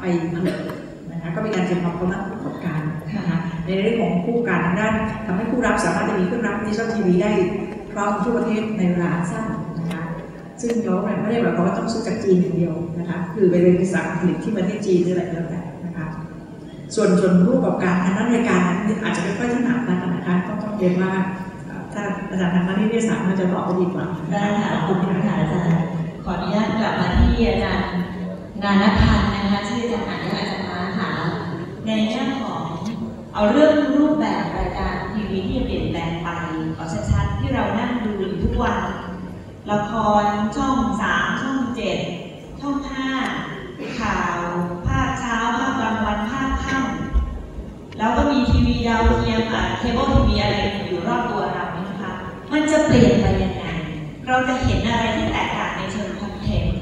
ไปเผลิตนะคะก็มีการเตรียมพร้อมของนักประกอบการนะคะในเรื่องของผู้การทางด้านทำให้ผู้รับสามารถจะมีเครื่องรับดิจิทัลทีวีได้พร้อมทั่วประเทศในเวลานสั้นนะคะซึ่งย้อนไม่ได้หมายความว่าต้องซื้อจากจีนอย่างเดียวนะคะคือไปเรียนภาษาผลิตที่ประเทศจีนหรืออะไรก็แล้วแต่นะคะส่วนส่วนผู้ประกอบการทางด้านรายการนั้นอาจจะไม่ค่อยถนัดนักนะคะต้องต้องเรียนว่าถ้าอาจารย์ทางด้านนิติศาสตร์น่าจะตอบได้ดีกว่าได้ค่ะขอบคุณค่ะอาจารย์ขออนุญาตกลับมาที่อาจารย์ งานพันธ์นะคะที่อาจาย์อ่านให้อาจารย์มาค่ะในแง่ของเอาเรื่องรูปแบบรายการทีวีที่เปลี่ยนแปลงไปเอชัดๆที่เรานั่งดูอยู่ทุกวันละครช่องสามช่องเจ็ดช่องห้าข่าวภาคเช้าภาคกลางวันภาคค่ำแล้วก็มีทีวีดาวเทียมอะเคเบิลทีวีอะไรอยู่รอบตัวเรานี่นะคะมันจะเปลี่ยนไปยังไงเราจะเห็นอะไรที่แตกต่างในเชิงคอนเทนต์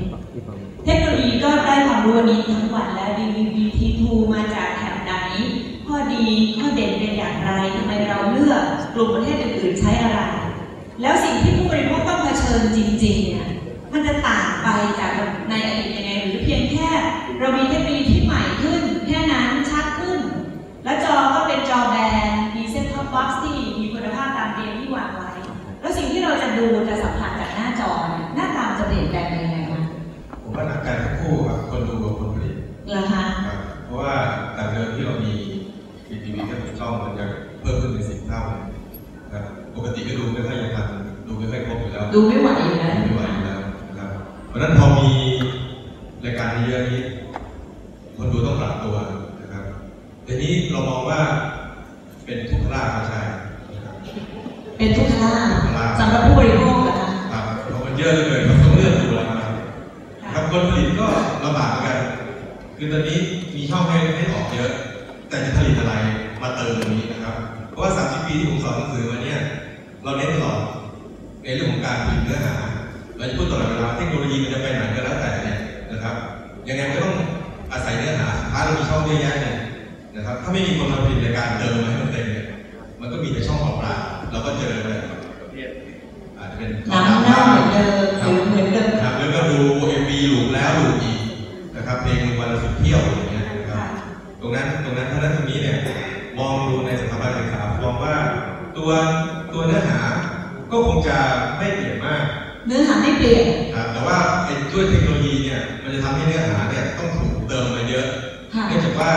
เทคโนโลยีก็ได้ความรู้วันนี้ทั้งวันแล้ว DVB T2 มาจากแถบไหน ข้อดีข้อเด่นเป็นอย่างไรทำไมเราเลือกกลุ่มประเทศอื่นๆใช้อะไร แล้วสิ่งที่ผู้บริโภคต้องเผชิญจริงๆเนี่ยมันจะต่างไปจากในอดีต เป็นทุกขลาภสำหรับผู้บริโภคนะคะครับเพราะมันเยอะเหลยเกินเราต้องเลือกดูแล้วนะครับครับคนผลิตก็ลำบากเหมือนกัน คือตอนนี้มีช่องให้ให้ออกเยอะ แต่จะผลิตอะไรมาเติมตรงนี้นะครับ เพราะว่า 30 ปีที่ผมสอนหนังสือมาเนี่ย เราเน้นตลอดในเรื่องของการผลิตเนื้อหาเราจะพูดตลอดเวลาเทคโนโลยีมันจะไปไหนก็แล้วแต่เนี่ยนะครับ ยังไงก็ต้องอาศัยเนื้อหาสุดท้ายเรามีช่องเยอะแยะเนี่ยนะครับ ถ้าไม่มีคนมาผลิตรายการเติมมาให้มันเต็มเนี่ย มันก็มีแต่ช่องเปล่าๆ เราก็เจอเลยประเภทอาจจะเป็นน้ำเน่าเหมือนเดิมหรือเหมือนเดิมครับแล้วก็ดู MV ลูปแล้วลูปอีกนะครับเพลงวันละสิบเที่ยวอย่างเงี้ยนะครับตรงนั้นตรงนั้นถ้านั้นตรงนี้เนี่ยมองดูในสถาบันศึกษามองว่าตัวตัวเนื้อหาก็คงจะไม่เปลี่ยนมาก เนื้อหาไม่เปลี่ยนครับแต่ว่าไอ้ด้วยเทคโนโลยีเนี่ยมันจะทำให้เนื้อหาเนี่ยต้องถูกเติมมาเยอะค่ะเนื่องจากว่า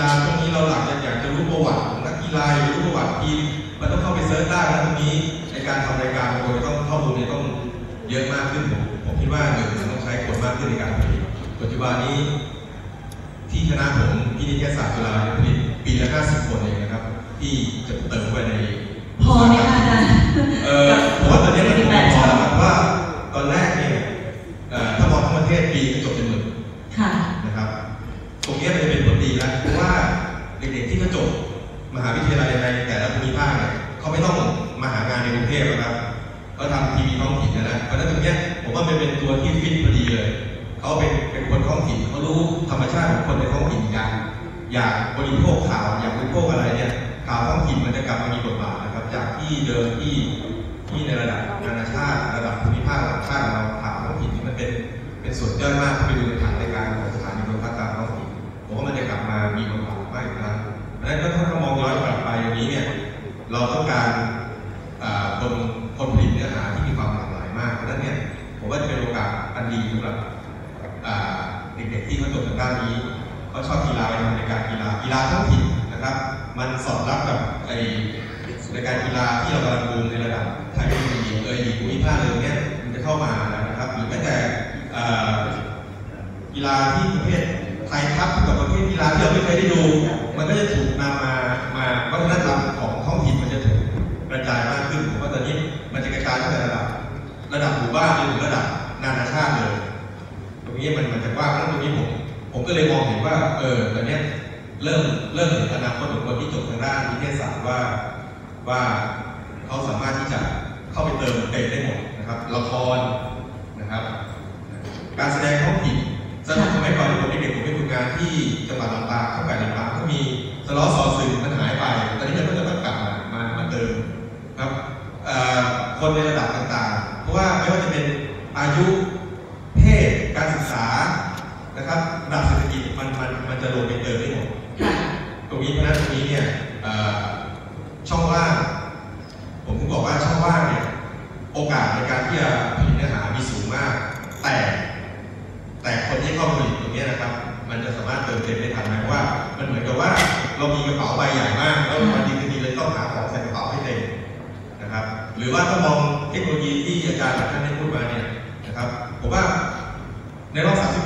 ฬาตรงนี้เราหลักจะอยากจะรู้ประวัติของนักกีฬาอยากจะรู้ประวัติทีมมันต้องเข้าไปเซิร์ชได้นะตรงนี้ในการทำรายการมันต้องข้อมูลเนี่ยต้องเยอะมากขึ้นผมผมคิดว่าหนึ่งมันต้องใช้คนมากขึ้นในการผลิตปัจจุบันนี้ ที่คณะผมที่นิเทศศาสตร์จุฬาเนี่ยผลิตปีละ50คนเองนะครับ ที่จะเติมเข้าไปในพอไหมคะอาจารย์เออผมว่าตอนนี้มันคงพอแล้วครับว่าตอนแรกเนี่ยเอ่อถ้ามองทั้งประเทศปีก็จบเป็นหมื่นค่ะ หาวิทยาลัยในแต่ละภูมิภาคเนี่ยเขาไม่ต้องมาหางานในกรุงเทพแล้วครับเขาทำทีวีท้องถิ่นนะนะเพราะฉะนั้นตรงเนี้ยผมว่ามันเป็นตัวที่ฟิตพอดีเลยเขาเป็นเป็นคนท้องถิ่นเขารู้ธรรมชาติของคนในท้องถิ่นอย่ากอยากบริโภคข่าวอยากบริโภคอะไรเนี่ยข่าวท้องถิ่นมันจะกลับมามีบทบาทนะครับ จากที่เดิมที่ที่ในระดับนานาชาติระดับภูมิภาคระดับชาติเราข่าวท้องถิ่นนี่มันเป็นเป็นส่วนย่อยมากที่ไปดูในฐานรายการของสถานีโทรทัศน์ท้องถิ่นผมว่ามันจะกลับมามีบทบาทมากอีกครั้งเพราะฉะนั้นถ้าเรามอง เราต้องการคนคนผลิตเนื้อหาที่มีความหลากหลายมากเพราะฉะนั้นเนี่ยผมว่าจะเป็นโอกาสอันดีสำหรับเด็กๆที่เขาจบทางด้านนี้เขาชอบกีฬาไปทำรายการกีฬากีฬาท้องถิ่นนะครับ มันสอดรับกับไอรายการกีฬาที่เรากำลังบูมในระดับไทยลีกเออลีกภูมิภาคเลยเนี่ยมันจะเข้ามาแล้วนะครับหรือแม้แต่กีฬาที่ประเภทไทยครับกับประเภทกีฬาที่เราไม่เคยได้ดู มันก็จะถูกนำมามาวัฒนธรรม ว่านจนถึงระดับนานาชาติเลย ตรงนี้มันมันจะกว้างแล้วตรงนี้ผมผมก็เลยมองเห็นว่า เออตอนนี้เริ่มเริ่มเห็นอนาคตของคนที่จบทางด้านนิเทศศาสตร์ว่าว่าเขาสามารถที่จะเข้าไปเติมเต็มได้หมดนะครับ ละครนะครับ การแสดงท้องถิ่นสมัยสมัยก่อนผมเด็กๆผมไปฝึกงานที่จังหวัดลำปางเข้าไปลำปางก็มีสล้อซอ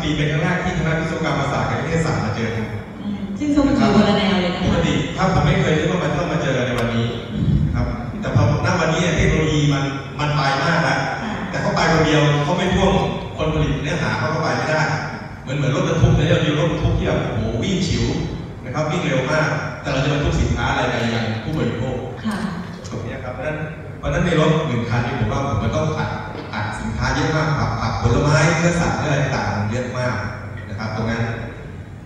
ปีเป็นครั้งแรกที่คณะวิศวกรรมศาสตร์กับนิเทศศาสตร์มาเจอกันอืมซึ่งเขาอยู่คนละแนวเลยนะปกคะติถ้าผมไม่เคยนึกว่ามันต้องมาเจอในวันนี้นะครับแต่พอณวันนี้เทคโนโลยีมันมันไปมากแล้วค่ะแต่เขาไปคนเดียวเขาไม่พ่วงคนผลิตเนื้อหาเขาก็ไปไม่ได้ เหมือนเหมือนรถบรรทุกเนี่ยเรามีรถบรรทุกที่แบบโอ้โหวิ่งฉิวนะครับวิ่งเร็วมาก แต่เราจะบรรทุกสินค้าอะไรไปยังผู้บริโภคค่ะตรงเนี้ยครับเพราะฉะนั้นเพราะฉะนั้นในรถหนึ่งคันนี่ผมว่าผมมันต้องอัดอัดสิน ค้าเยอะมากผักผักผลไม้เนื้อสัตว์เนื้ออะไรต่างๆเยอะมากนะครับตรงนั้น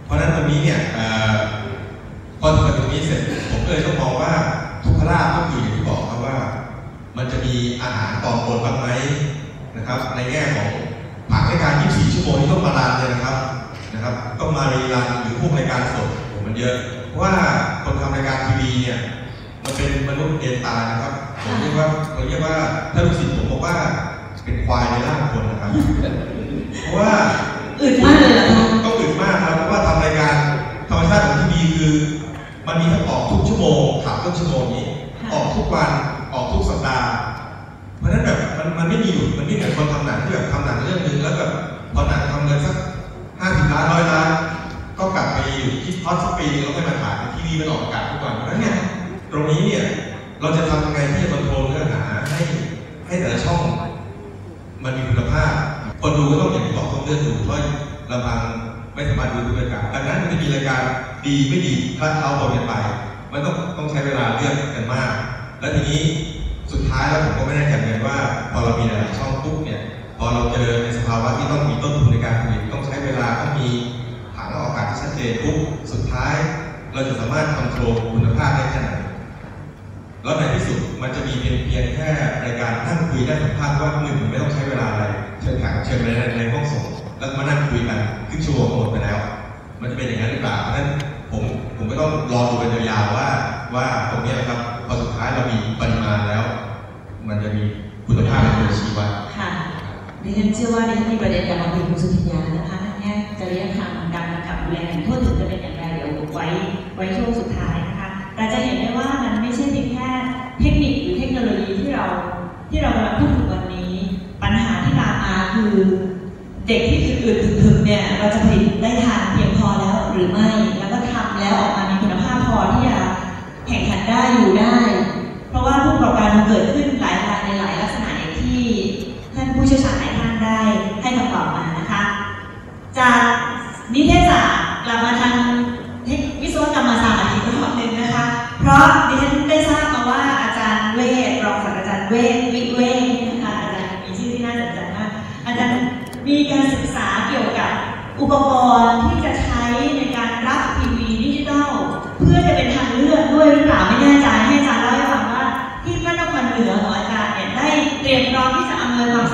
เพราะฉะนั้นตรงนี้เนี่ยพอถึงตรงนี้เสร็จผมก็เลยต้องมองว่าทุกขลาภก็คืออย่างที่บอกครับว่า มันจะมีอาหารตอนบนบ้างไหมนะครับ ในแง่ของผักรายการ 24 ชั่วโมงที่ต้องมารันเลยนะครับนะครับต้องมารีรันหรือพวกรายการสดผมมันเยอะว่าคนทำรายการทีวีเนี่ยมันเป็นมนุษย์เดนตานะครับผมเรียกว่าเราเรียกว่าถ้าลูกศิษย์ผมบอกว่า เป็นควายในร่างคนนะครับ เพราะว่าอึดมากเลยเหรอคะต้องอึดมากครับเพราะว่าทำรายการธรรมชาติของทีวีคือ มันมีทั้งออกทุกชั่วโมงข่าวทุกชั่วโมงนี้ ออกทุกวันออกทุกสัปดาห์ เพราะฉะนั้นแบบมันมันไม่มีหยุดมันไม่เหมือนคนทำหนังที่แบบทำหนังเรื่องนึงแล้วแบบพอหนังทำเงินสักห้าสิบล้านร้อยล้านก็กลับไปอยู่ที่พอดสักปีนึงแล้วค่อยมาถ่ายทีวีมันออกอากาศทุกวันเพราะฉะนั้นเนี่ยตรงนี้เนี่ยเราจะทำยังไงที่จะคอนโทรลเนื้อหาให้ให้แต่ละช่อง มันมีคุณภาพ คนดูก็ต้องอย่างที่บอกต้องเลือกดูเพราะลำพังไม่สามารถดูทุกรายการดังนั้นมันจะมีรายการดีไม่ดีถ้าเขาบอกกันไป มันต้องต้องใช้เวลาเลือกกันมาก แล้วทีนี้สุดท้ายแล้วผมก็ไม่แน่ใจเหมือนกันว่า พอเรามีหลายๆช่องปุ๊บเนี่ยพอเราเจอในสภาวะที่ต้องมีต้นทุนในการผลิตต้องใช้เวลาต้องมีฐานออกอากาศที่ชัดเจนปุ๊บสุดท้าย เราจะสามารถคอนโทรลคุณภาพได้แค่ไหน แล้วในที่สุดมันจะมีเพียงเพียงแค่รายการนั่งคุยได้สัมภาษณ์ว่าหนึ่งไม่ต้องใช้เวลาอะไรเชิญแขกรับเชิญไปในในห้องส่งแล้วมานั่งคุยกันครึ่งชั่วโมงหมดไปแล้ว มันจะเป็นอย่างนั้นหรือเปล่าเพราะฉะนั้นผมผมก็ต้องรอดูกันยาวๆว่าว่าตรงนี้ยครับพอสุดท้ายเรามีปริมาณแล้ว มันจะมีคุณภาพเป็นตัวชีวัดค่ะดิฉันเชื่อว่าดิฉันมีประเด็นอยากมาคุยกับคุณสุธิยานะคะทั้งแง่จริยธรรมการกำกับดูแลทั่วถึงจะเป็นอย่างไรเดี๋ยวไว้ไว้ช่วงสุดท้าย นะคะแต่จะเห็นได้ว่ามันไม่ใช่เพียงแค่เทคนิคหรือเทคโนโลยีที่เราที่เรากำลังพูดถึงวันนี้ ปัญหาที่ตามมาคือเด็กที่อื่นๆถึงเนี่ยเราจะผลิตได้ทันเพียงพอแล้วหรือไม่ แล้วก็ทำแล้วออกมามีคุณภาพพอที่จะแข่งขันได้อยู่ได้ เพราะว่าผู้ประกอบการมันเกิดขึ้น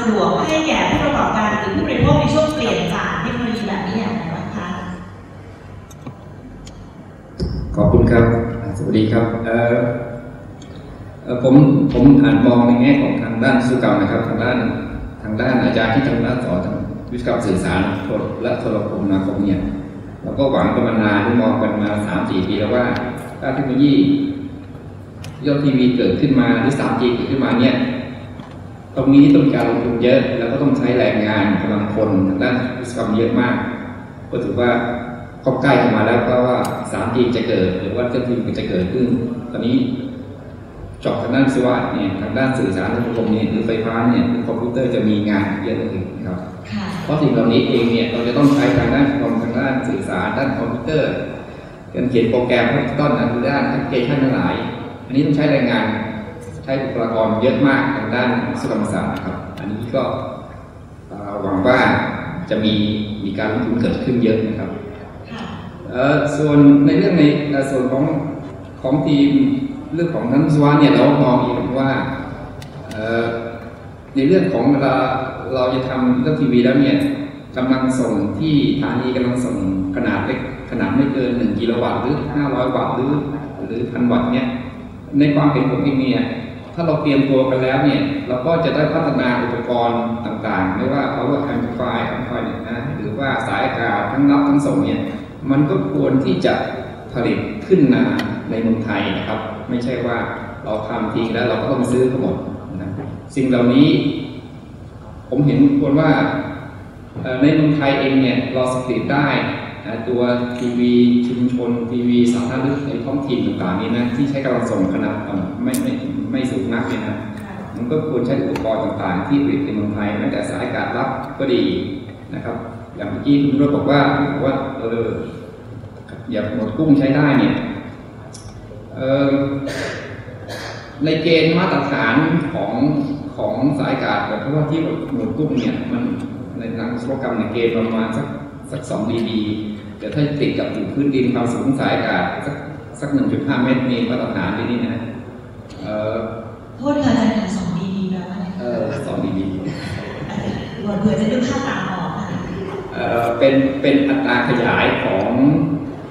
ะดวกให้แก่ผู้ประกอบการหรือผู้บริโภคในช่วงเปลี่ยนผ่านเทคโนโลยีแบบนี้อย่างไรบ้างคะขอบคุณครับ สวัสดีครับเออผมผมอ่านมองในแง่ของทางด้านสุกรรมนะครับ ทางด้านทางด้านอาจารย์ที่ทางด้านสอนทางวิศวกรรมสื่อสารและโทรคมนาคมเนี่ยเราก็หวังกันมานานที่มองกันมาสามสี่ปีแล้วว่าถ้าเทคโนโลยียอดทีวีเกิดขึ้นมาหรือสามจีเกิดขึ้นมาเนี่ย ตรงนี้ต้องมีการลงทุนเยอะ แล้วก็ต้องใช้แรงงานกำลังคนทางด้านวิศวกรรมเยอะมาก ก็ถือว่าเข้าใกล้เข้ามาแล้วก็ว่า 3G จะเกิด หรือว่าเทคโนโลยีจะเกิดขึ้น ตอนนี้เจอบทางด้านสวัสดเนี่ยทางด้านสื่อสารทางคมเนี่ยหรือไฟฟ้าเนี่ยหรือคอมพิวเตอร์จะมีงานเยอะเลยนะครับค่ะเพราะสิ่งเหล่านี้เองเนี่ยเราจะต้องใช้ทางด้านคอมทางด้านสื่อสารด้านคอมพิวเตอร์การเขียนโปรแกรมให้ต้นนะคือด้านแอปพลิเคชันทั้งหลาย อันนี้ต้องใช้แรงงาน ใช้บุคลากรเยอะมากทางด้านวิศวกรรมศาสตร์นะครับ อันนี้ก็เอ่อหวังว่าจะมีมีการลงทุนเกิดขึ้นเยอะนะครับค่ะเอ่เอ่อส่วนในเรื่องในเอ่อส่วนของของทีมเรื่องของท่านวิศวะเนี่ยเรามองอีกว่าเอ่อในเรื่องของเวลาเราจะทำเรื่องทีวีแล้วเนี่ยกำลังส่งที่ฐานีกำลังส่งขนาดเล็กขนาดไม่เกิน 1 กิโลวัตต์หรือ 500 วัตต์หรือหรือพันวัตต์เนี่ยในความเห็นผมเองเนี่ย ถ้าเราเตรียมตัวกันแล้วเนี่ย เราก็จะได้พัฒนาอุปกรณ์ต่างๆ ไม่ว่า power amplifier amplifier เนี่ยนะหรือว่าสายอากาศทั้งรับทั้งส่งเนี่ย มันก็ควรที่จะผลิตขึ้นมาในเมืองไทยนะครับ ไม่ใช่ว่าเราทำทิ้งแล้วเราก็ต้องซื้อทั้งหมดนะสิ่งเหล่านี้ ผมเห็นควรว่าในเมืองไทยเองเนี่ยเราสกรีนได้ นะตัวทีวีชุมชนทีวีสาธารณะในท้องถิ่นต่างๆนี้นะที่ใช้กำลังส่งขนาดต่ำไม่ไม่ไม่สูงนักเนี่ยนะมันก็ควรใช้อุปกรณ์ต่างๆ ที่ผลิตในเมืองไทยแม้แต่สายอากาศรับก็ดีนะครับอย่างเมื่อกี้คุณรถบอกว่าบอกว่าเอออย่าหมดกุ้งใช้ได้เนี่ยเออในเกณฑ์มาตรฐานของของสายอากาศแบบเพราะว่าที่หมดกุ้งเนี่ยมันในทางวิศวกรรมในยเกณฑ์ประมาณสักสักสองดีดี แต่ถ้าติดกับอยู่พื้นดินความสูงของสายอากาศสักสักหนึ่งจุดห้าเมตรนี่มาตรฐานที่นี่นะเออโทษค่ะอาจารย์ค่ะสองดีๆแล้วนะเออสองดีดีเผื่อจะนึกภาพตามออกค่ะเอ่อเป็นเป็นอัตราขยายของ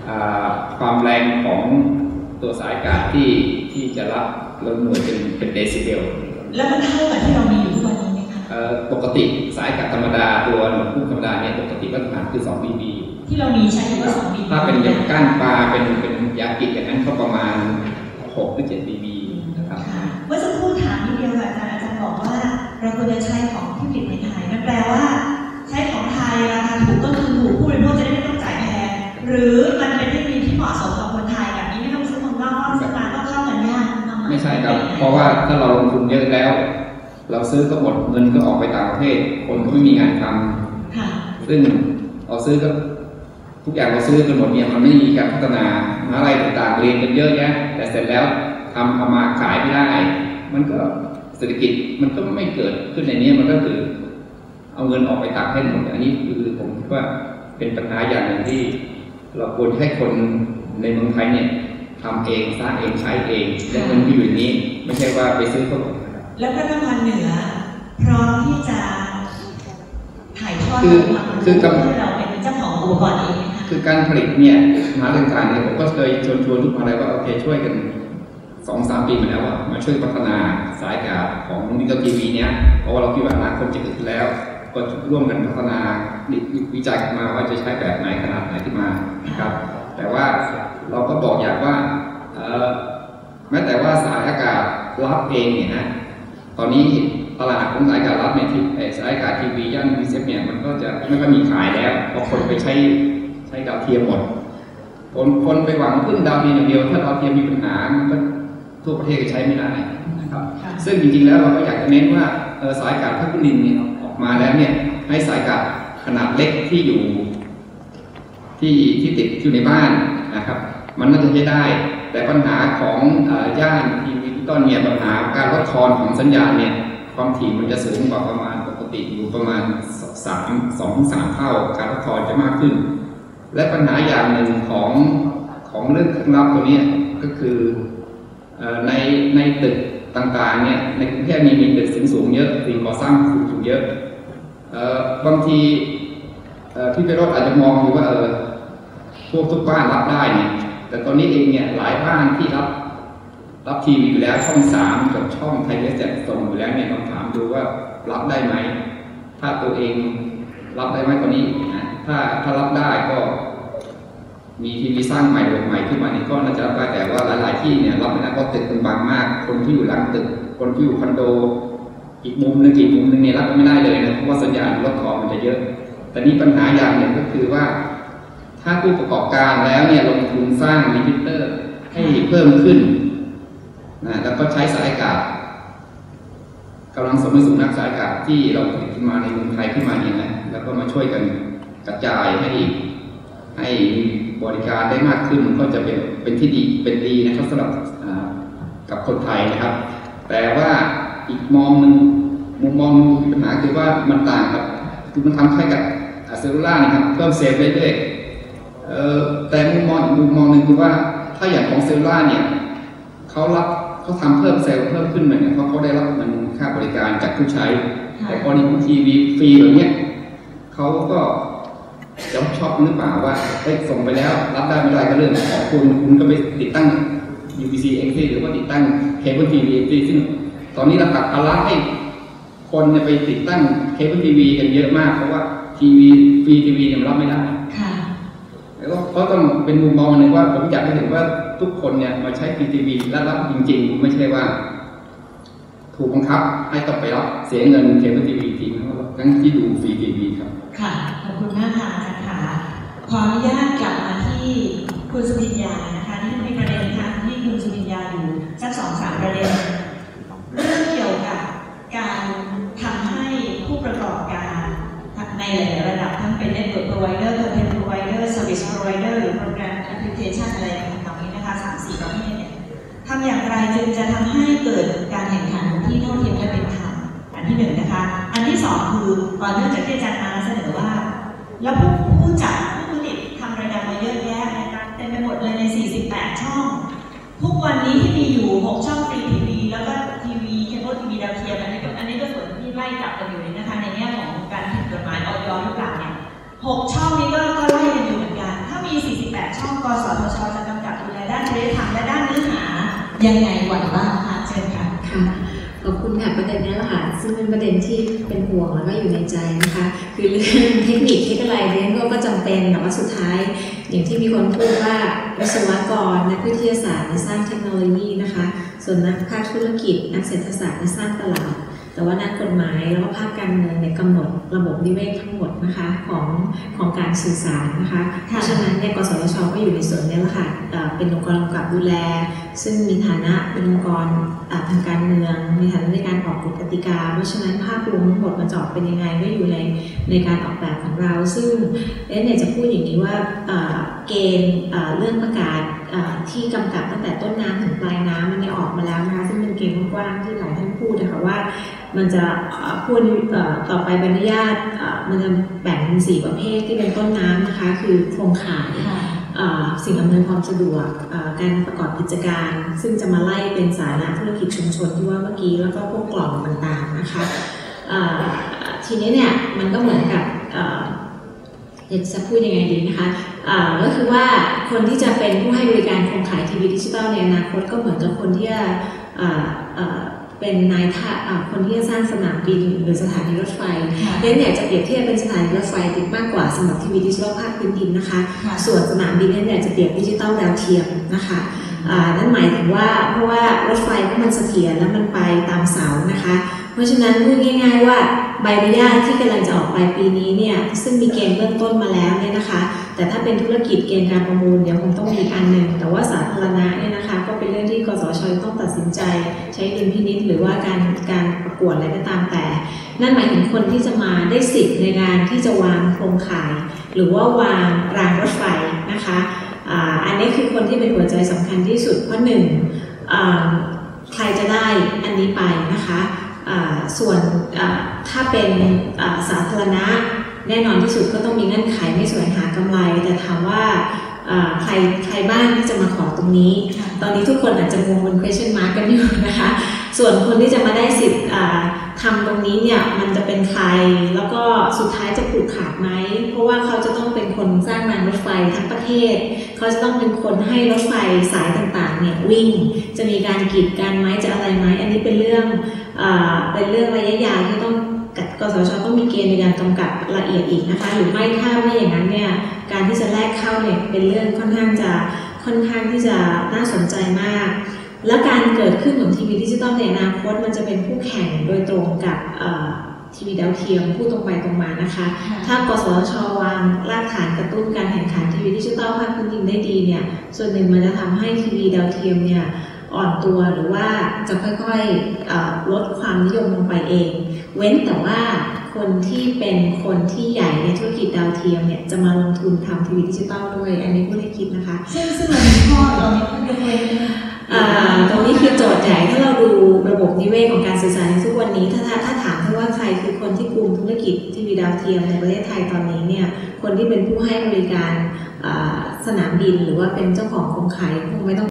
อาความแรงของตัวสายอากาศที่ที่จะรับลดหน่วยเป็นเป็นเดซิเบลแล้วมันเท่ากับที่เรามีอยู่ทุกวันนี้ไหมคะเอ่อปกติสายอากาศธรรมดาตัวหน่วยพุ่งธรรมดาเนี่ยปกติมาตรฐานคือ2 dB ที่เรามีใช้คำว่าสองดีถ้าเป็นอย่างก้านปลาเป็นเป็นยากิอย่างนั้นก็ประมาณ6หรือ7 dB นะครับค่ะเมื่อสักครู่ถามนิดเดียวค่ะอาจารย์อาจารย์บอกว่าเราควรจะใช้ของที่ผลิตในไทยมันแปลว่า ใช้ของไทยราคาถูกก็คือถูกผู้บริโภคจะได้ไม่ต้องจ่ายแพงหรือมันเป็นเทคโนโลยีที่เหมาะสมกับคนไทยแบบนี้ไม่ต้องซื้อของนอกซื้อมาก็เข้ากันยากทำไม่ใช่ครับ เพราะว่าถ้าเราลงทุนเยอะแล้ว เราซื้อก็หมดเงินก็ออกไปต่างประเทศ คนก็ไม่มีงานทำค่ะซึ่งเราซื้อก็ ทุกอย่างเราซื้อกันหมดเนี่ยมันไม่มีการพัฒนามหาอะไรต่างๆเรียนกันเยอะแยะแต่เสร็จแล้วทำเอามาขายไม่ได้ มันก็เศรษฐกิจมันก็ไม่เกิดขึ้นในนี้มันก็คือเอาเงินออกไปต่างประเทศหมดอันนี้คือผมคิดว่าเป็นปัญหาอย่างหนึ่งที่ เราควรให้คนในเมืองไทยเนี่ยทำเองสร้างเองใช้เองและเงินที่อยู่ในนี้ ไม่ใช่ว่าไปซื้อเขาหมดแล้วพระนครเหนือพร้อมที่จะถ่ายทอดคือความรู้คือกำให้เราเป็นเจ้าของอุปกรณ์เองนะ คือการผลิตเนี่ยมหาต่างๆเนี่ยผมก็เคยชวนชวนทุกมหาลัยว่าโอเคช่วยกันสองสามปีมาแล้วอะมาช่วยพัฒนาสายกาศของดิจิตอลทีวีเนี่ยเพราะว่าเราคิดว่าอนาคตจะเกิดขึ้นแล้ว ก็ร่วมกันพัฒนาวิจัยกันมาว่าจะใช้แบบไหนขนาดไหนขึ้นมาครับ แต่ว่าเราก็บอกอยางว่าแม้แต่ว่าสายอากาศรับเองเนี่ยนะตอนนี้ตลาดของสายอากาศรับเนี่ยที่สายอากาศทีวีย่านวีเซฟเนี่ยมันก็จะไม่ค่อยมีขายแล้วเพราะคนไปใช้ ช้ดาวเทียมหมดคนคนไปหวังพึ่งดาวเทียมอย่างเดียว ถ้าดาวเทียมมีปัญหามันก็ทั่วประเทศก็ใช้ไม่ได้นะครับค่ะซึ่งจริงๆแล้วเราก็อยากจะเน้นว่าเอ่อสายอากาศพักลินเนี่ยออกมาแล้วเนี่ยให้สายอากาศขนาดเล็กที่อยู่ ที่ที่ติดอยู่ในบ้านนะครับ มันน่าจะใช้ได้ แต่ปัญหาของเอ่อย่านทีวีดิจิตอลเนี่ยปัญหาการลดทอนของสัญญาณเนี่ยความถี่มันจะสูงกว่าประมาณปกติอยู่ประมาณสามสองถึงสามเท่า การลดทอนจะมากขึ้น และปัญหาอย่างหนึ่งของของเรื่องเครื่องรับตัวนี้ก็คือในในตึกต่างๆเนี่ยในกรุงเทพมีมีตึกสูงสูงเยอะสิ่งก่อสร้างสูงสูงๆเยอะบางทีพี่ไปรถอาจจะมองอยู่ว่าเออพวกทุกบ้านรับได้เนี่ยแต่ตอนนี้เองเนี่ยหลายบ้านที่รับรับทีวีอยู่แล้วช่องสามกับช่องไทยเอสแส่งอยู่แล้วเนี่ยลองถามดูว่ารับได้ไหม ถ้าตัวเองรับได้ไหมตอนนี้นะถ้าถ้ารับได้ก็ มีทีวีสร้างใหม่ลงใหม่ขึ้นมานี่ก็น่าจะรับได้แต่ว่าหลายๆที่เนี่ยรับไม่ได้เพราะตึกมันบางมาก คนที่อยู่หลังตึก คนที่อยู่คอนโด อีกมุมหนึ่งอีกมุมหนึ่งเนี่ยรับไม่ได้เลยนะเพราะว่าสัญญาณรถทองมันจะเยอะ แต่นี่ปัญหาอย่างหนึ่งก็คือว่า ถ้าผู้ประกอบการแล้วเนี่ยลงทุนสร้างรีพิเตอร์ให้เพิ่มขึ้นนะแล้วก็ใช้สายอากาศกำลังสมสูงนักสายอากาศที่เราผลิตขึ้นมาในเมืองไทยขึ้นมาเนี่ยนะแล้วก็มาช่วยกันกระจายให้ให้ บริการได้มากขึ้นก็จะเป็นเป็นที่ดีเป็นดีนะครับสำหรับกับคนไทยนะครับ แต่ว่าอีกมองหนึ่งมุมมองหนึ่งมีปัญหาคือว่ามันต่างกับคือมันทำให้กับเซลลูล่านะครับเพิ่มเซฟเรื่อยแต่มุมมองมุมมองหนึ่งคือว่าถ้าอย่างของเซลล่าเนี่ยเขารับเขาทำเพิ่มเซลล์เพิ่มขึ้นมาเนี่ยเพราะเขาได้รับเงินค่าบริการจากผู้ใช้ แต่กรณีของทีวีฟรีแบบเนี้ยเขาก็ จะชอบหรือเปล่าว่าเฮ้ยส่งไปแล้ว รับได้ไม่ได้ก็เรื่องของคุณคุณก็ไปติดตั้ง UPC XC หรือว่าติดตั้งเคเบิลทีวี XC ซึ่งตอนนี้เราตัดภาระให้คนเนี่ยไปติดตั้งเคเบิลทีวีกันเยอะมาก เพราะว่าทีวีฟรีทีวีเนี่ยมันรับไม่ได้ค่ะแล้วก็ก็ต้องเป็นมุมมองหนึ่งว่าผมอยากให้เห็นว่าทุกคนเนี่ยมาใช้ฟรีทีวีและรับจริง ๆ ไม่ใช่ว่า ถูกบังคับให้ต้องไปรับเสียเงินเคเบิลทีวี ทีทั้งที่ดูฟรีทีวีครับ ค่ะ ขอบคุณมากค่ะอาจารย์ค่ะขออนุญาตกลับมาที่คุณสุพิญญานะคะที่มีประเด็นค่ะที่คุณสุพิญญาอยู่สักสองสามประเด็น คือก่อนเนื่องจากที่อาจารย์มาเสนอว่า แล้วผู้ผู้จัดผู้ผลิตทำรายการมาเยอะแยะนะคะเต็มไปหมดเลยใน 48 ช่อง ทุกวันนี้ที่มีอยู่ 6 ช่องฟรีทีวีแล้วก็ทีวีเคเบิลทีวีดาวเทียมอันนี้ก็อันนี้ก็ส่วนที่ไล่กลับกันอยู่เลยนะคะในแง่ของการผิดกฎหมายออยหรือเปล่าเนี่ย6ช่องนี้ก็ก็ไล่กันอยู่เหมือนกัน ถ้ามี 48 ช่องกสทชจะกำกับดูแลด้านจริยธรรมและด้านเนื้อหายังไงไหวบ้างคะเชิญค่ะค่ะขอบคุณค่ะประเด็นนี้ละค่ะซึ่งเป็นประเด็นที่ ห่วงแล้วก็อยู่ในใจนะคะ คือเรื่องเทคนิคเทคอะไรเรียนก็ก็จำเป็นแต่ว่าสุดท้าย อย่างที่มีคนพูดว่าวิศวกรนักวิทยาศาสตร์สร้างเทคโนโลยีนะคะ ส่วนนักภาคธุรกิจนักเศรษฐศาสตร์สร้างตลาด แต่ว่านักกฎหมายแล้วก็ภาคการเมืองเนี่ยกำหนดระบบนิเวศทั้งหมดนะคะของของการสื่อสารนะคะเพราะฉะนั้นเนี่ยกสทชก็อยู่ในส่วนนี้แหละค่ะเอ่อเป็นองค์กรกำกับดูแล ซึ่งมีฐานะเป็นองค์กรอ่าทางการเมืองมีฐานะในการออกกฎกติกา เพราะฉะนั้นภาพรวมทั้งหมดมันจะออกเป็นยังไงก็อยู่ในในการออกแบบของเรา ซึ่งเอ๊ะเนี่ยจะพูดอย่างนี้ว่าอ่าเกณฑ์อ่าเรื่องประกาศอ่าที่กำกับตั้งแต่ต้นน้ำถึงปลายน้ำมันเนี่ยออกมาแล้วนะคะซึ่งเป็นเกณฑ์กว้างๆที่หลายท่านพูดนะคะว่า มันจะอ่าพูดเอ่อต่อไปใบอนุญาตอ่ามันจะแบ่งเป็นสี่ประเภทที่เป็นต้นน้ำนะคะ คือโครงข่ายอ่าสิ่งอำนวยความสะดวกอ่าการประกอบกิจการ ซึ่งจะมาไล่เป็นสาระธุรกิจชุมชนที่ว่าเมื่อกี้แล้วก็พวกกล่องต่างๆนะคะอ่าทีนี้เนี่ยมันก็เหมือนกับอ่าเดี๋ยวจะพูดยังไงดีนะคะอ่าก็คือว่าคนที่จะเป็นผู้ให้บริการโครงข่ายทีวีดิจิตอลในอนาคตก็เหมือนกับคนที่จะอ่าอ่า เป็นนายท่าอ่าคนที่จะสร้างสนามบินหรือสถานีรถไฟค่ะเน้นอยากจะเปรียบเทียบเป็นสถานีรถไฟติดมากกว่าสำหรับทีวีดิจิทัลภาคพื้นดินนะคะค่ะส่วนสนามบินเนี่ยอยากจะเปรียบดิจิทัลดาวเทียมนะคะอ่านั่นหมายถึงว่าเพราะว่ารถไฟเพราะมันเสถียรแล้วมันไปตามเสานะคะ เพราะฉะนั้นพูดง่าย ๆ ว่าใบอนุญาตที่กำลังจะออกไปปีนี้เนี่ยซึ่งมีเกณฑ์เบื้องต้นมาแล้วเนี่ยนะคะ แต่ถ้าเป็นธุรกิจเกณฑ์การประมูลเดี๋ยวคงต้องมีอันหนึ่งแต่ว่าสาธารณะเนี่ยนะคะ ก็เป็นเรื่องที่กสชต้องตัดสินใจ ใช้ดุลพินิจหรือว่าการการประกวดอะไรก็ตามแต่ นั่นหมายถึงคนที่จะมาได้สิทธิ์ในการที่จะวางโครงข่าย หรือว่าวางรางรถไฟนะคะอันนี้คือคนที่เป็นหัวใจสำคัญที่สุดเพราะหนึ่งใครจะได้อันนี้ไปนะคะ ส่วนอ่าถ้าเป็นอ่าสาธารณะแน่นอนที่สุดก็ต้องมีเงื่อนไขไม่แสวงหากำไร แต่ถามว่าอ่าใครใครบ้างที่จะมาขอตรงนี้ค่ะตอนนี้ทุกคนอาจจะงงบน question mark กันอยู่นะคะ ส่วนคนที่จะมาได้สิทธิ์อ่าทำตรงนี้เนี่ยมันจะเป็นใคร แล้วก็สุดท้ายจะผูกขาดไหม เพราะว่าเขาจะต้องเป็นคนสร้างรางรถไฟทั้งประเทศ เขาจะต้องเป็นคนให้รถไฟสายต่างๆเนี่ยวิ่ง จะมีการกีดกันไหมจะอะไรไหม อันนี้เป็นเรื่องอ่า เป็นเรื่องระยะยาวที่ต้องกับกสชต้องมีเกณฑ์ในการกำกับละเอียดอีกนะคะ หรือไม่ถ้าไม่อย่างนั้นเนี่ยการที่จะแลกเข้าเนี่ยเป็นเรื่องค่อนข้างจะค่อนข้างที่จะน่าสนใจมาก แล้วการเกิดขึ้นของทีวีดิจิตอลในอนาคตมันจะเป็นคู่แข่งโดยตรงกับเอ่อทีวีดาวเทียมพูดตรงไปตรงมานะคะ ถ้ากสทชวางรากฐานกระตุ้นการแข่งขันทีวีดิจิตอลภาคพื้นดินได้ดีเนี่ยส่วนหนึ่งมันจะทำให้ทีวีดาวเทียมเนี่ย อ่อนตัวหรือว่าจะค่อยๆเอ่อลดความนิยมลงไปเอง เว้นแต่ว่าคนที่เป็นคนที่ใหญ่ในธุรกิจดาวเทียมเนี่ยจะมาลงทุนทำทีวีดิจิตอลด้วย อันนี้ผู้ได้คิดนะคะ ซึ่งซึ่งเรามีข้อเรามีข้อยกเว้นอ่าตรงนี้คือโจทย์ใหญ่ถ้าเราดูระบบนิเวศของการสื่อสารในทุกวันนี้ ถ้าถ้าถ้าถามเพื่อว่าใครคือคนที่กลุ่มธุรกิจทีวีดาวเทียมในประเทศไทยตอนนี้เนี่ยคนที่เป็นผู้ให้บริการอ่าสนามบินหรือว่าเป็นเจ้าของโครงข่ายคงไม่ต้อง